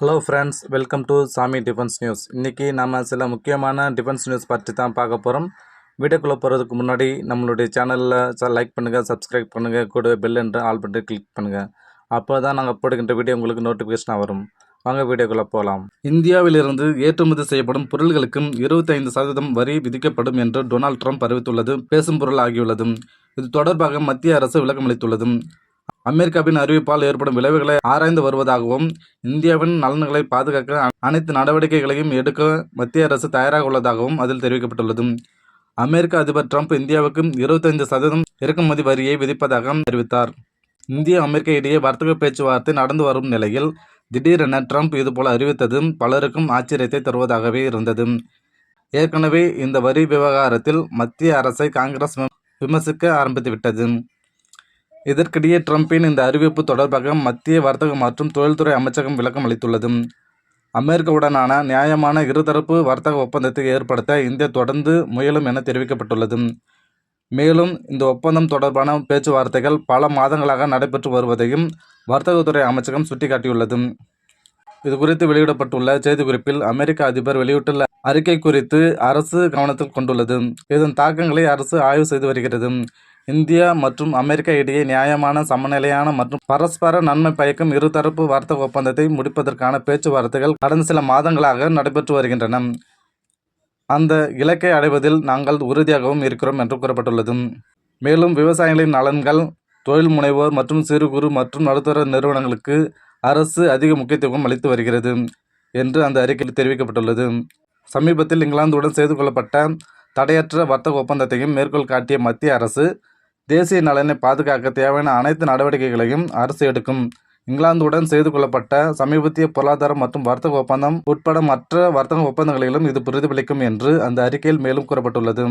Hello friends welcome to Sami defence news இன்றைக்கி நம்ம சில முக்கியமான டிஃபென்ஸ் நியூஸ் பற்றி தான் பார்க்க போகிறோம் வீடியோக்குள்ளே போகிறதுக்கு முன்னாடி நம்மளுடைய சேனலில் லைக் பண்ணுங்கள் சப்ஸ்கிரைப் பண்ணுங்கள் கூட பெல் என்று ஆல் பண்ணி கிளிக் பண்ணுங்கள் அப்போ தான் நாங்கள் போடுகின்ற வீடியோ உங்களுக்கு நோட்டிஃபிகேஷனாக வரும். வாங்க வீடியோக்குள்ளே போகலாம் இந்தியாவிலிருந்து ஏற்றுமதி செய்யப்படும் பொருள்களுக்கும் இருபத்தைந்து சதவீதம் வரி விதிக்கப்படும் என்று டொனால்ட் ட்ரம்ப் அறிவித்துள்ளது. பேசும் பொருள் ஆகியுள்ளது இது தொடர்பாக மத்திய அரசு விளக்கமளித்துள்ளது அமெரிக்காவின் அறிவிப்பால் ஏற்படும் விளைவுகளை ஆராய்ந்து வருவதாகவும் இந்தியாவின் நலன்களை பாதுகாக்க அனைத்து நடவடிக்கைகளையும் எடுக்க மத்திய அரசு தயாராக உள்ளதாகவும் அதில் தெரிவிக்கப்பட்டுள்ளது. அமெரிக்க அதிபர் ட்ரம்ப் இந்தியாவுக்கு இருபத்தைந்து சதவீதம் இறக்குமதி வரியை விதிப்பதாக தெரிவித்தார். இந்திய அமெரிக்க இடையே வர்த்தக பேச்சுவார்த்தை நடந்து வரும் நிலையில் திடீரென ட்ரம்ப் இதுபோல அறிவித்தது பலருக்கும் ஆச்சரியத்தை தருவதாகவே இருந்தது. ஏற்கனவே இந்த வரி விவகாரத்தில் மத்திய அரசை காங்கிரஸ் விமர்சிக்க ஆரம்பித்துவிட்டது. இதற்கிடையே ட்ரம்பின் இந்த அறிவிப்பு தொடர்பாக மத்திய வர்த்தக மற்றும் தொழில்துறை அமைச்சகம் விளக்கம் அளித்துள்ளது. அமெரிக்காவுடனான நியாயமான இருதரப்பு வர்த்தக ஒப்பந்தத்தை ஏற்படுத்த இந்தியா தொடர்ந்து முயலும் என தெரிவிக்கப்பட்டுள்ளது. மேலும் இந்த ஒப்பந்தம் தொடர்பான பேச்சுவார்த்தைகள் பல மாதங்களாக நடைபெற்று வருவதையும் வர்த்தகத்துறை அமைச்சகம் சுட்டிக்காட்டியுள்ளது. இது குறித்து வெளியிடப்பட்டுள்ள செய்திக்குறிப்பில் அமெரிக்க அதிபர் வெளியிட்டுள்ள அறிக்கை குறித்து அரசு கவனத்தில் கொண்டுள்ளது. இதன் தாக்கங்களை அரசு ஆய்வு செய்து வருகிறது. இந்தியா மற்றும் அமெரிக்கா இடையே நியாயமான சமநிலையான மற்றும் பரஸ்பர நன்மை பயக்கும் இருதரப்பு வர்த்தக ஒப்பந்தத்தை முடிப்பதற்கான பேச்சுவார்த்தைகள் கடந்த சில மாதங்களாக நடைபெற்று வருகின்றன. அந்த இலக்கை அடைவதில் நாங்கள் உறுதியாகவும் இருக்கிறோம் என்று கூறப்பட்டுள்ளது. மேலும் விவசாயிகளின் நலன்கள் தொழில் முனைவோர் மற்றும் சிறு குறு மற்றும் நடுத்தர நிறுவனங்களுக்கு அரசு அதிக முக்கியத்துவம் அளித்து வருகிறது என்று அந்த அறிக்கையில் தெரிவிக்கப்பட்டுள்ளது. சமீபத்தில் இங்கிலாந்துடன் செய்து கொள்ளப்பட்ட தடையற்ற வர்த்தக ஒப்பந்தத்தையும் மேற்கோள் காட்டிய மத்திய அரசு தேசிய நலனை பாதுகாக்க தேவையான அனைத்து நடவடிக்கைகளையும் அரசு எடுக்கும். இங்கிலாந்துடன் செய்து கொள்ளப்பட்ட சமீபத்திய பொருளாதார மற்றும் வர்த்தக ஒப்பந்தம் உட்பட மற்ற வர்த்தக ஒப்பந்தங்களிலும் இது பிரதிபலிக்கும் என்று அந்த அறிக்கையில் மேலும் கூறப்பட்டுள்ளது.